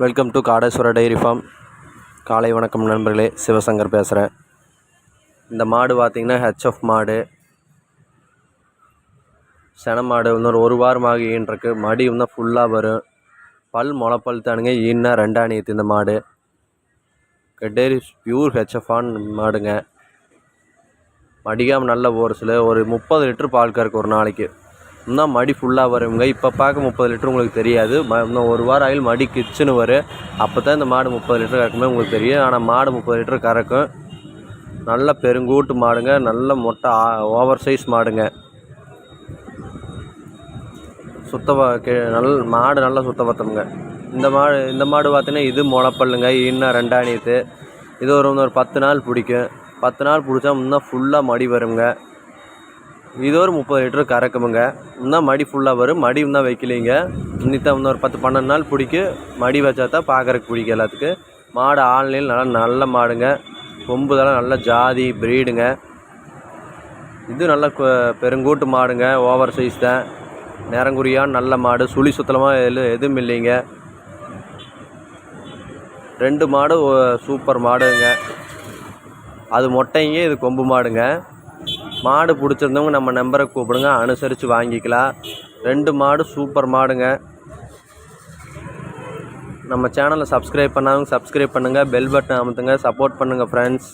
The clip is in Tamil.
Welcome to Kadeswara dairy farm காலை வணக்கம் நண்பர்களே சிவசங்கர் பேசுகிறேன் இந்த மாடு பார்த்திங்கன்னா ஹெச்எஃப் மாடு. சென மாடு இன்னொரு ஒரு வாரமாக ஈன்றிருக்கு. மடி இன்னும் ஃபுல்லாக வரும். பல் முளைப்பல் தானுங்க. ஈன்னா ரெண்டாணியத்து இந்த மாடு. டெய்ரி பியூர் ஹெச்எஃபான் மாடுங்க. மடிக்காமல் நல்ல ஒரு சில ஒரு முப்பது லிட்டர் பால் கறக்கு ஒரு நாளைக்கு. இன்னும் மடி ஃபுல்லாக வருங்க. இப்போ பார்க்க முப்பது லிட்டர் உங்களுக்கு தெரியாது. ம இன்னும் ஒரு வாரம் ஆயில் மடி கிச்சுன்னு வரும் அப்போ தான் இந்த மாடு முப்பது லிட்டர் கறக்குமே உங்களுக்கு தெரியும். ஆனால் மாடு முப்பது லிட்டர் கறக்கும். நல்ல பெருங்கூட்டு மாடுங்க. நல்ல மொட்டை ஓவர் சைஸ் மாடுங்க. சுத்த நல் மாடு நல்லா சுத்தபத்தமுங்க. இந்த மாடு இந்த மாடு பார்த்தீங்கன்னா இது முளைப்பல்லுங்க. இன்னும் ரெண்டாணியத்து இது. ஒரு இன்னொரு பத்து நாள் பிடிக்கும். பத்து நாள் பிடிச்சா இன்னும் ஃபுல்லாக மடி வருங்க. இது ஒரு முப்பது லிட்டர் கறக்குமுங்க. இன்னும் மடி ஃபுல்லாக வரும். மடி இன்னும் வைக்கலைங்க. இன்னித்தான் இன்னொரு பத்து பன்னெண்டு நாள் பிடிக்கும் மடி வச்சா தான் பார்க்குறக்கு பிடிக்கும் எல்லாத்துக்கு. மாடு ஆன்லைன் நல்லா நல்ல மாடுங்க. கொம்பு இதெல்லாம் நல்ல ஜாதி ப்ரீடுங்க இது நல்ல பெருங்கூட்டு மாடுங்க. ஓவர் சைஸ் தான். நிறங்குறியான நல்ல மாடு. சுழி சுத்தலமாக எது எதுவும் இல்லைங்க. ரெண்டு மாடு சூப்பர் மாடுங்க. அது மொட்டைங்க இது கொம்பு மாடுங்க. மாடு பிடிச்சிருந்தவங்க நம்ம நம்பரை கூப்பிடுங்க அனுசரித்து வாங்கிக்கலாம். ரெண்டு மாடு சூப்பர் மாடுங்க. நம்ம சேனலை சப்ஸ்கிரைப் பண்ணாதவங்க சப்ஸ்கிரைப் பண்ணுங்கள் பெல் பட்டன் அமுத்துங்க சப்போர்ட் பண்ணுங்கள் ஃப்ரெண்ட்ஸ்